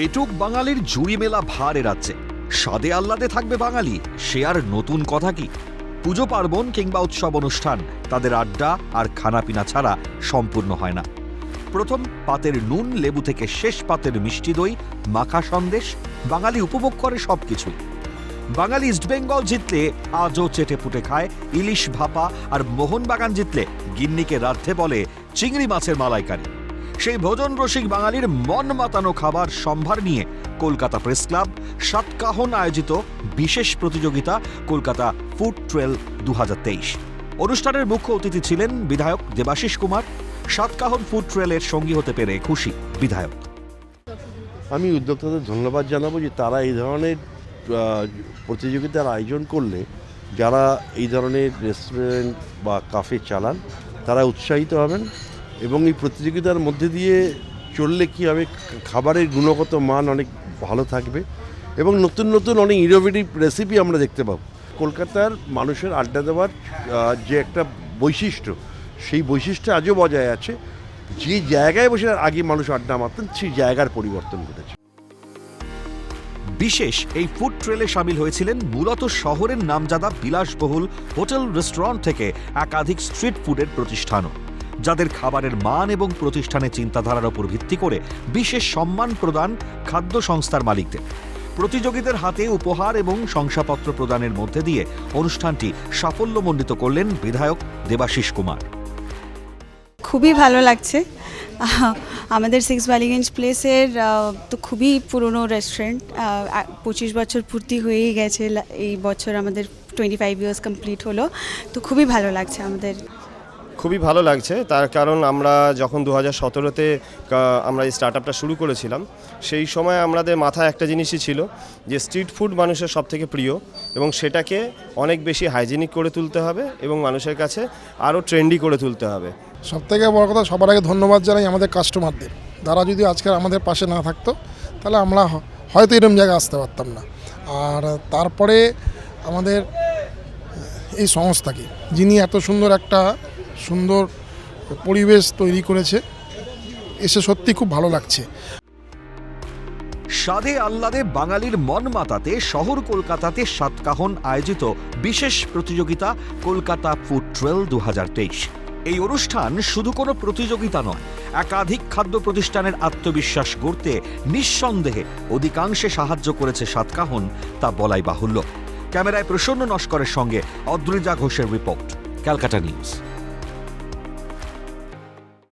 পেটুক বাঙালির জুড়ি মেলা ভার এড়াচ্ছে। স্বাদে আহ্লাদে থাকবে বাঙালি, সে আর নতুন কথা কি? পুজো পার্বণ কিংবা উৎসব অনুষ্ঠান, তাদের আড্ডা আর খানাপিনা ছাড়া সম্পূর্ণ হয় না। প্রথম পাতের নুন, লেবু থেকে শেষ পাতের মিষ্টি দই, মাখা সন্দেশ, বাঙালি উপভোগ করে সবকিছুই। বাঙালি ইস্টবেঙ্গল জিতলে আজও চেটে পুটে খায়, ইলিশ ভাপা আর মোহনবাগান জিতলে গিন্নিকে রাধতে বলে চিংড়ি মাছের মালাইকারি। সেই ভোজন রসিক বাঙালির মন মাতানো খাবার সম্ভার নিয়ে কলকাতা প্রেস ক্লাব সাতকাহন আয়োজিত বিশেষ প্রতিযোগিতা কলকাতা ফুড ট্রেল দু হাজার তেইশ। অনুষ্ঠানের মুখ্য অতিথি ছিলেন বিধায়ক দেবাশিস কুমার। সাতকাহন ফুড ট্রেলের সঙ্গী হতে পেরে খুশি বিধায়ক। আমি উদ্যোক্তাদের ধন্যবাদ জানাব যে তারা এই ধরনের প্রতিযোগিতার আয়োজন করলে যারা এই ধরনের রেস্টুরেন্ট বা কাফে চালান, তারা উৎসাহিত হবেন। এবং এই প্রতিযোগিতার মধ্যে দিয়ে চললে কি হবে? খাবারের গুণগত মান অনেক ভালো থাকবে এবং নতুন নতুন অনেক ইনোভেটিভ রেসিপি আমরা দেখতে পাবো। কলকাতার মানুষের আড্ডা দেওয়ার যে একটা বৈশিষ্ট্য, সেই বৈশিষ্ট্য আজও বজায় আছে। যে জায়গায় বসে আগে মানুষ আড্ডা মারতেন, সেই জায়গার পরিবর্তন ঘটেছে। বিশেষ এই ফুড ট্রেলে সামিল হয়েছিলেন মূলত শহরের নামজাদা বিলাসবহুল হোটেল রেস্টুরেন্ট থেকে একাধিক স্ট্রিট ফুডের প্রতিষ্ঠানও। যাদের খাবারের মান এবং প্রতিষ্ঠানের চিন্তাধারার উপর ভিত্তি করে বিশেষ সম্মান প্রদান খাদ্য সংস্থার মালিকদের। প্রতিযোগীদের হাতে উপহার এবং শংসাপত্র প্রদানের মধ্যে দিয়ে অনুষ্ঠানটি সাফল্যমণ্ডিত করলেন বিধায়ক দেবাশিস কুমার। খুবই ভালো লাগছে। আমাদের সিক্স বালিগঞ্জ প্লেসের তো খুবই পুরনো রেস্টুরেন্ট পঁচিশ বছর পূর্তি হয়েই গেছে এই বছর আমাদের টোয়েন্টি ফাইভ ইয়ার্স কমপ্লিট হলো। তো খুবই ভালো লাগছে আমাদের। খুবই ভালো লাগছে। তার কারণ আমরা যখন দু হাজার সতেরোতে আমরা এই স্টার্ট আপটা শুরু করেছিলাম, সেই সময় আমাদের মাথায় একটা জিনিসই ছিল যে স্ট্রিট ফুড মানুষের সব থেকে প্রিয় এবং সেটাকে অনেক বেশি হাইজিনিক করে তুলতে হবে এবং মানুষের কাছে আরও ট্রেন্ডি করে তুলতে হবে। সব থেকে বড় কথা, সবার আগে ধন্যবাদ জানাই আমাদের কাস্টমারদের তারা যদি আজকে আমাদের পাশে না থাকতো, তাহলে আমরা হয়তো এরকম জায়গায় আসতে পারতাম না। আর তারপরে আমাদের এই সংস্থাকে যিনি এত সুন্দর একটা সুন্দর পরিবেশ তৈরি করেছে। এসে সত্যি খুব ভালো লাগছে। স্বাদে আহ্লাদে বাঙালির মন মাতাতে শহর কলকাতাতে সাতকাহন আয়োজিত বিশেষ প্রতিযোগিতা কলকাতা ফুড ট্রেল দুহাজার তেইশ। এই অনুষ্ঠান শুধু কোনো প্রতিযোগিতা নয়, একাধিক খাদ্য প্রতিষ্ঠানের আত্মবিশ্বাস গড়তে নিঃসন্দেহে অধিকাংশে সাহায্য করেছে সাতকাহন, তা বলাই বাহুল্য। ক্যামেরায় প্রসন্ন নস্করের সঙ্গে অদ্রিজা ঘোষের রিপোর্ট, ক্যালকাটা নিউজ।